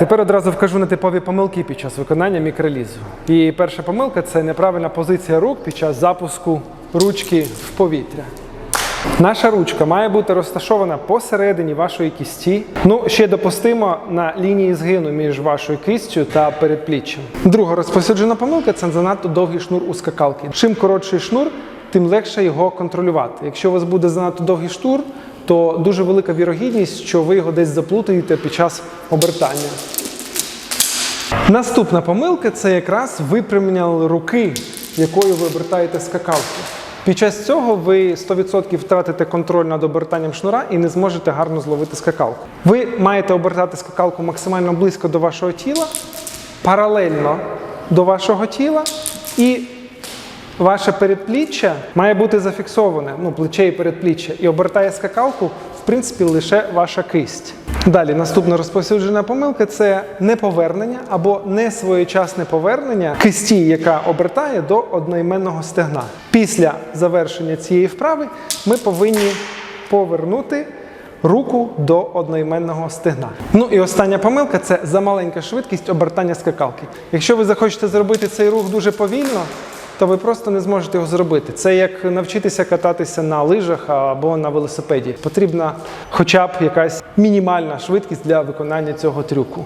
тепер одразу вкажу на типові помилки під час виконання мікролізу. І перша помилка це неправильна позиція рук під час запуску ручки в повітря. Наша ручка має бути розташована посередині вашої кісті. Ну, ще допустимо на лінії згину між вашою кистю та передпліччям. Друга розповсюджена помилка це занадто довгий шнур у скакалки. Чим коротший шнур, тим легше його контролювати. Якщо у вас буде занадто довгий шнур, то дуже велика вірогідність, що ви його десь заплутаєте під час обертання. Наступна помилка це якраз випрямлення руки, якою ви обертаєте скакалку. Під час цього ви 100% втратите контроль над обертанням шнура і не зможете гарно зловити скакалку. Ви маєте обертати скакалку максимально близько до вашого тіла, паралельно до вашого тіла, і ваше передпліччя має бути зафіксоване, ну, плече і передпліччя, і обертає скакалку, в принципі, лише ваша кисть. Далі, наступна розповсюджена помилка це неповернення або несвоєчасне повернення кисті, яка обертає до одноіменного стегна. Після завершення цієї вправи ми повинні повернути руку до одноіменного стегна. Ну і остання помилка це замаленька швидкість обертання скакалки. Якщо ви захочете зробити цей рух дуже повільно, то ви просто не зможете його зробити. Це як навчитися кататися на лижах або на велосипеді. Потрібна хоча б якась мінімальна швидкість для виконання цього трюку.